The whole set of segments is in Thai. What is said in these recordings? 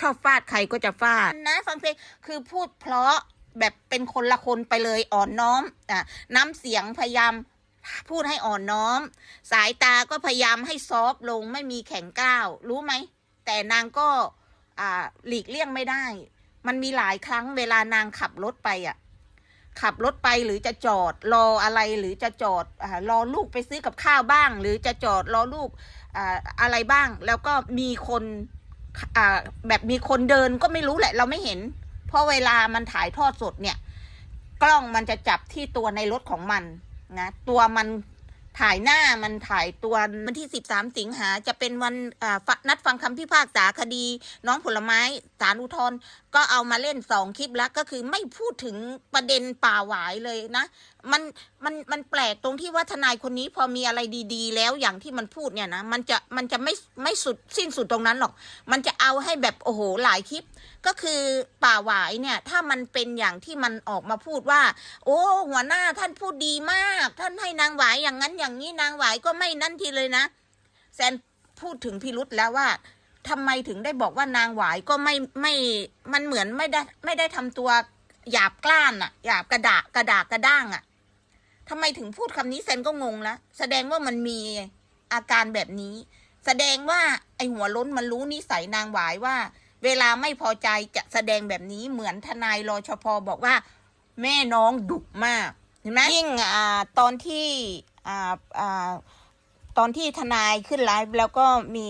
ชอบฟาดใครก็จะฟาดนะ ฟังเพลงคือพูดเพราะแบบเป็นคนละคนไปเลยอ่อนน้อมอะน้ำเสียงพยายามพูดให้อ่อนน้อม สายตาก็พยายามให้ซอฟลงไม่มีแข็งกร้าวรู้ไหม แต่นางก็อ่าหลีกเลี่ยงไม่ได้ มันมีหลายครั้งเวลานางขับรถไปอะ ขับรถไปหรือจะจอดรออะไรหรือจะจอดอรอลูกไปซื้อกับข้าวบ้าง หรือจะจอดรอลูกอ่าอะไรบ้าง แล้วก็มีคน อ่าแบบมีคนเดินก็ไม่รู้แหละ เราไม่เห็น เพราะเวลามันถ่ายทอดสดเนี่ย กล้องมันจะจับที่ตัวในรถของมันนะตัวมันถ่ายหน้ามันถ่ายตัววันที่ 13 สิงหาจะเป็นวันนัดฟังคำพิพากษาคดี น้องผลไม้สารอุทธรก็เอามาเล่นสองคลิปแล้วก็คือไม่พูดถึงประเด็นป่าหวายเลยนะมันมันมันแปลกตรงที่ว่าทนายคนนี้พอมีอะไรดีๆ แล้วอย่างที่มันพูดเนี่ยนะมันจะมันจะไม่ไม่สุดสิ้นสุดตรงนั้นหรอก มันจะเอาให้แบบโอ้โหหลายคลิป ก็คือป่าหวายเนี่ย ถ้ามันเป็นอย่างที่มันออกมาพูดว่า โอ้หัวหน้าท่านพูดดีมาก ท่านให้นางหวายอย่างนั้นอย่างนี้นางหวายก็ไม่นั่นทีเลยนะแซนพูดถึงพิรุษแล้วว่า ทำไมถึงได้บอกว่านางหวายก็ไม่ไม่มันเหมือนไม่ได้ไม่ได้ทำตัวหยาบกล้านอะหยาบกระดากระดากระด้างอะทำไมถึงพูดคำนี้แซนก็งงแล้วแสดงว่ามันมีอาการแบบนี้ แสดงว่าไอหัวล้นมันรู้นิสัยนางหวายว่า เวลาไม่พอใจจะแสดงแบบนี้เหมือนทนายรอชพอบอกว่า แม่น้องดุมากเห็นไหมยิ่งอ่าตอนที่อ่าอ่าตอนที่ทนายขึ้นไลฟ์แล้วก็มี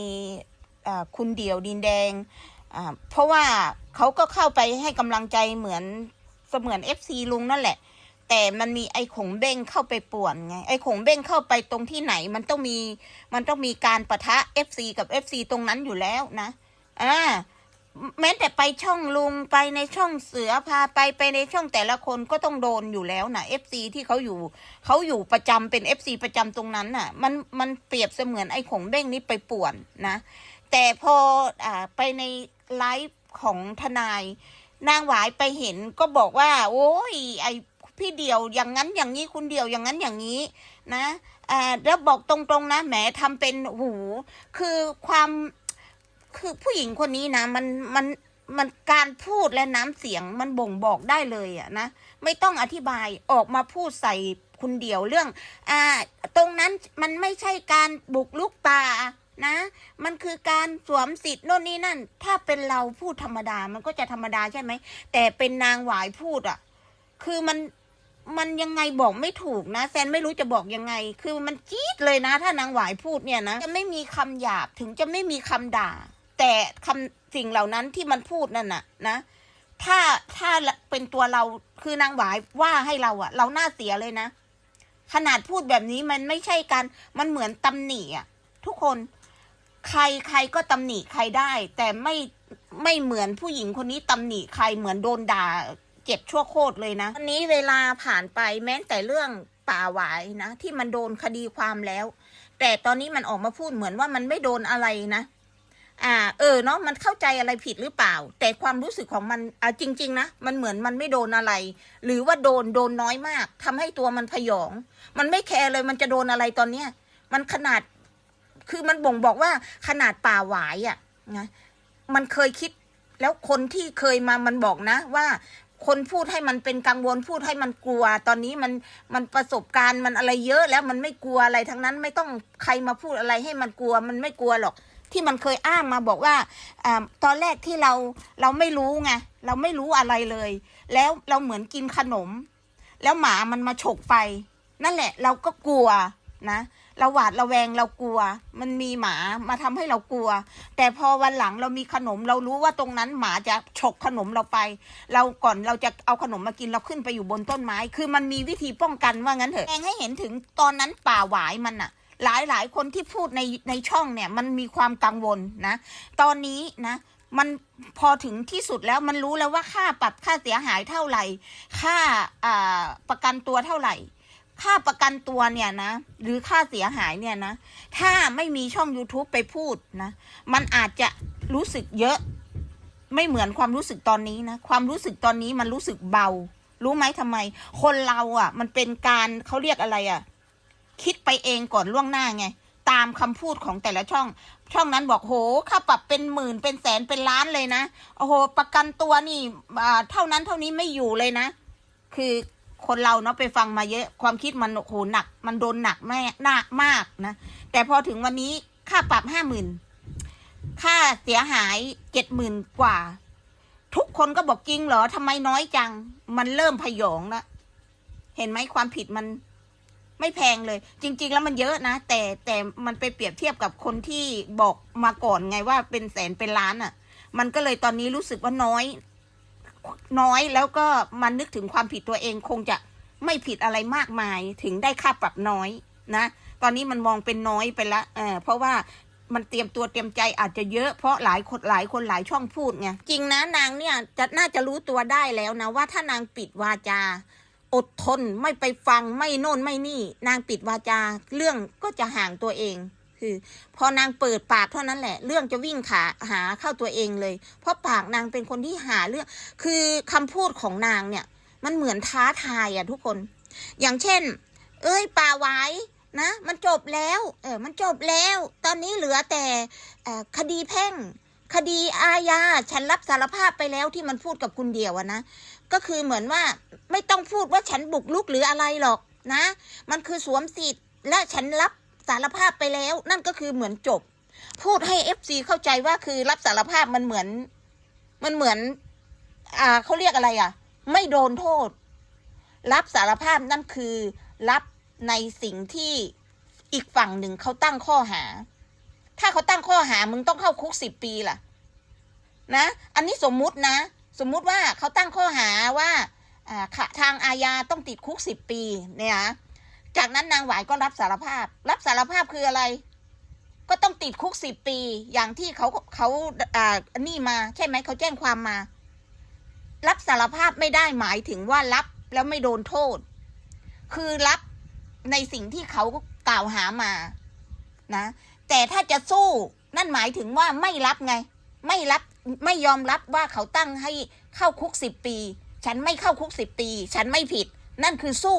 คุณเดี่ยวดินแดง เพราะว่าเขาก็เข้าไปให้กำลังใจเหมือนเสมือนเอฟซีลุงนั่นแหละ แต่มันมีไอ้ขงเบ้งเข้าไปป่วนไงไอ้ขงเบ้งเข้าไปตรงที่ไหน มันต้องมีมันต้องมีการประทะ FC กับ FC ตรงนั้นอยู่แล้วนะอ่าแม้แต่ไปช่องลุงไปในช่องเสือพาไปไปในช่องแต่ละคนก็ต้องโดนอยู่แล้วนะเอฟซีที่เขาอยู่เขาอยู่ประจำเป็นเอฟซีประจำตรงนั้นน่ะ มันมันเปรียบเสมือนไอ้ขงเบ้งนี้ไปป่วนนะ แต่พออ่าไปในไลฟ์ของทนาย นางหวายไปเห็นก็บอกว่า โอ้ยไอพี่เดียวอย่างนั้นอย่างนี้คุณเดียวอย่างนั้นอย่างนี้นะอ่าแล้วบอกตรงๆนะแหมทำเป็นหูคือความคือผู้หญิงคนนี้นะมันมันมันการพูดและน้ำเสียงมันบ่งบอกได้เลยอะนะไม่ต้องอธิบายออกมาพูดใส่คุณเดียวเรื่องอ่าตรงนั้นมันไม่ใช่การบุกลุกป่า นะ มันคือการสวมสิทธิ์โน่นนี่นั่น ถ้าเป็นเราพูดธรรมดา มันก็จะธรรมดาใช่ไหม แต่เป็นนางหวายพูดอะคือมัน มันยังไงบอกไม่ถูกนะ แซนไม่รู้จะบอกยังไง คือมันจี๊ดเลยนะ ถ้านางหวายพูดเนี่ยนะ จะไม่มีคำหยาบ ถึงจะไม่มีคำด่า แต่คำสิ่งเหล่านั้นที่มันพูดนั่นน่ะ นะ ถ้า ถ้าเป็นตัวเรา คือนางหวายว่าให้เราอะเราหน้าเสียเลยนะขนาดพูดแบบนี้มันไม่ใช่การมันเหมือนตำหนิอะ ทุกคน ใครใครก็ตำหนิใครได้ แต่ไม่ไม่เหมือนผู้หญิงคนนี้ตำหนิใครเหมือนโดนด่าเจ็บชั่วโคตรเลยนะวันนี้เวลาผ่านไปแม้แต่เรื่องป่าหวายนะ ที่มันโดนคดีความแล้ว แต่ตอนนี้มันออกมาพูดเหมือนว่ามันไม่โดนอะไรนะอ่าเออเนาะมันเข้าใจอะไรผิดหรือเปล่า แต่ความรู้สึกของมันอ่าจริง ๆ นะ มันเหมือนมันไม่โดนอะไร หรือว่าโดนโดนน้อยมากทำให้ตัวมันพยอง มันไม่แคร์เลยมันจะโดนอะไรตอนเนี้ยมันขนาด คือมันบ่งบอกว่าขนาดป่าหวายอะ่ะนะมันเคยคิดแล้วคนที่เคยมามันบอกนะว่าคนพูดให้มันเป็นกังวลพูดให้มันกลัว ตอนนี้มันมันประสบการณ์มันอะไรเยอะแล้วมันไม่กลัวอะไรทั้งนั้นไม่ต้องใครมาพูดอะไรให้มันกลัว มันไม่กลัวหรอก ที่มันเคยอ้างมาบอกว่าอ่าตอนแรกที่เราเราไม่รู้ไงเราไม่รู้อะไรเลย แล้วเราเหมือนกินขนม แล้วหมามันมาฉกไป นั่นแหละ เราก็กลัวนะ เราหวาดระแวงเรากลัว มันมีหมามาทำให้เรากลัว แต่พอวันหลังเรามีขนมเรารู้ว่าตรงนั้นหมาจะฉกขนมเราไป เราก่อนเราจะเอาขนมมากินเราขึ้นไปอยู่บนต้นไม้ คือมันมีวิธีป้องกันว่างั้นเถอะแสดงให้เห็นถึงตอนนั้นป่าหวายมันอะหลายหลายคนที่พูดในในช่องเนี่ยมันมีความกังวลนะ ตอนนี้นะมันพอถึงที่สุดแล้วมันรู้แล้วว่าค่าปรับค่าเสียหายเท่าไหร่ ค่าประกันตัวเท่าไหร่ ค่าประกันตัวเนี่ยนะ หรือค่าเสียหายเนี่ยนะ ถ้าไม่มีช่อง YouTube ไปพูดนะ มันอาจจะรู้สึกเยอะ ไม่เหมือนความรู้สึกตอนนี้นะ ความรู้สึกตอนนี้มันรู้สึกเบา รู้ไหมทำไม คนเราอะ มันเป็นการเขาเรียกอะไรอะ คิดไปเองก่อนล่วงหน้าไง ตามคำพูดของแต่ละช่อง ช่องนั้นบอกโหค่าปรับเป็นหมื่นเป็นแสนเป็นล้านเลยนะ โอ้โห ประกันตัวนี่อ่าเท่านั้นเท่านี้ไม่อยู่เลยนะ คือ คนเราเนาะไปฟังมาเยอะ ความคิดมันโอ้โหหนัก มันโดนหนักแม่หนักมากนะ แต่พอถึงวันนี้ค่าปรับห้าหมื่นค่าเสียหายเจ็ดหมื่นกว่า ทุกคนก็บอกจริงเหรอทำไมน้อยจัง มันเริ่มพยองละเห็นไหมความผิดมันไม่แพงเลย จริง ๆ แล้วมันเยอะนะ แต่แต่มันไปเปรียบเทียบกับคนที่บอกมาก่อนไงว่าเป็นแสนเป็นล้านอะ่ะ มันก็เลยตอนนี้รู้สึกว่าน้อย น้อยแล้วก็มันนึกถึงความผิดตัวเองคงจะไม่ผิดอะไรมากมายถึงได้ค่าปรับน้อยนะ ตอนนี้มันมองเป็นน้อยไปละเออเพราะว่ามันเตรียมตัวเตรียมใจอาจจะเยอะเพราะหลายคนหลายคนหลายช่องพูดไงจริงนะนางเนี่ยจะน่าจะรู้ตัวได้แล้วนะว่าถ้านางปิดวาจา อดทนไม่ไปฟังไม่โน่นไม่นี่ นางปิดวาจาเรื่องก็จะห่างตัวเอง คือ พอนางเปิดปากเท่านั้นแหละ เรื่องจะวิ่งขาหาเข้าตัวเองเลย เพราะปากนางเป็นคนที่หาเรื่อง คือคำพูดของนางเนี่ย มันเหมือนท้าทายอะทุกคน อย่างเช่น เอ้ยป่าไว้นะ มันจบแล้ว เออ มันจบแล้ว ตอนนี้เหลือแต่คดีแพ่ง คดีอาญา ฉันรับสารภาพไปแล้วที่มันพูดกับคุณเดียวนะ ก็คือเหมือนว่าไม่ต้องพูดว่าฉันบุกลุกหรืออะไรหรอกนะ มันคือสวมสิทธิ์และฉันรับ สารภาพไปแล้ว นั่นก็คือเหมือนจบ พูดให้เอฟซีเข้าใจว่าคือรับสารภาพมันเหมือน มันเหมือน อ่าเขาเรียกอะไรอะ ไม่โดนโทษ รับสารภาพนั่นคือรับในสิ่งที่อีกฝั่งหนึ่งเขาตั้งข้อหา ถ้าเขาตั้งข้อหามึงต้องเข้าคุกสิบปีล่ะ นะ อันนี้สมมุตินะ สมมุติว่าเขาตั้งข้อหาว่าอ่าทางอาญาต้องติดคุกสิบปี เนี่ยนะ จากนั้นนางหวายก็รับสารภาพ รับสารภาพคืออะไร ก็ต้องติดคุกสิบปี อย่างที่เขาเขาอ่านี่มา ใช่ไหมเขาแจ้งความมา รับสารภาพไม่ได้หมายถึงว่ารับแล้วไม่โดนโทษ คือรับในสิ่งที่เขากล่าวหามา นะ แต่ถ้าจะสู้นั่นหมายถึงว่าไม่รับไง ไม่รับไม่ยอมรับว่าเขาตั้งให้เข้าคุกสิบปี ฉันไม่เข้าคุกสิบปี ฉันไม่ผิด นั่นคือสู้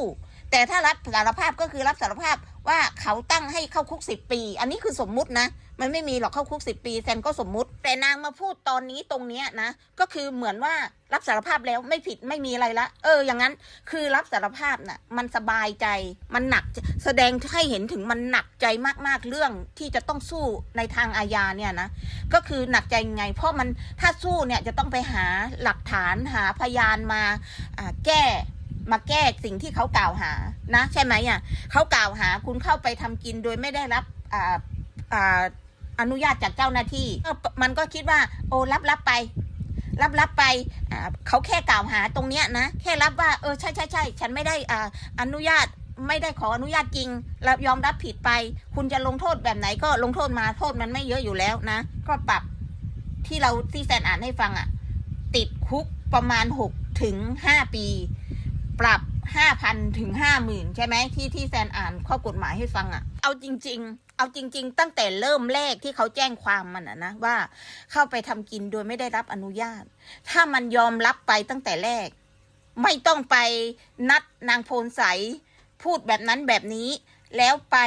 แต่ถ้ารับสารภาพก็คือรับสารภาพว่าเขาตั้งให้เข้าคุกสิบปี อันนี้คือสมมุตินะ มันไม่มีหรอกเข้าคุกสิบปีแซนก็สมมุติ แต่นางมาพูดตอนนี้ตรงเนี้ยนะ ก็คือเหมือนว่ารับสารภาพแล้วไม่ผิดไม่มีอะไรละ เออ อย่างนั้นคือรับสารภาพน่ะ มันสบายใจ มันหนักแสดงให้เห็นถึงมันหนักใจมากๆเรื่องที่จะต้องสู้ในทางอาญาเนี่ยนะ ก็คือหนักใจยังไง เพราะมันถ้าสู้เนี่ยจะต้องไปหาหลักฐานหาพยานมาแก้ มาแก้สิ่งที่เขากล่าวหานะ ใช่ไหมอะเขากล่าวหาคุณเข้าไปทำกินโดยไม่ได้รับอ่าอ่าอนุญาตจากเจ้าหน้าที่ มันก็คิดว่า โอ้รับรับไป รับรับไปเขาแค่กล่าวหาตรงเนี้ยนะแค่รับว่าเออใช่ใช่ใช่ฉันไม่ได้ออนุญาตไม่ได้ขออนุญาตจริงแล้วยอมรับผิดไป คุณจะลงโทษแบบไหนก็ลงโทษมาโทษมันไม่เยอะอยู่แล้วนะ ก็ปรับที่เราที่แซนอ่านให้ฟังอะ่ะ ติดคุกประมาณหกถึงห้าปี ปรับห้าพันถึงห้าหมื่นใช่ไหมที่ที่แซนอ่านข้อกฎหมายให้ฟังอะ่ะ เอาจริง ๆ เอาจริง ๆ ตั้งแต่เริ่มแรกที่เขาแจ้งความมันอะนะว่าเข้าไปทำกินโดยไม่ได้รับอนุญาต ถ้ามันยอมรับไปตั้งแต่แรก ไม่ต้องไปนัดนางโพนใสพูดแบบนั้นแบบนี้ แล้วไป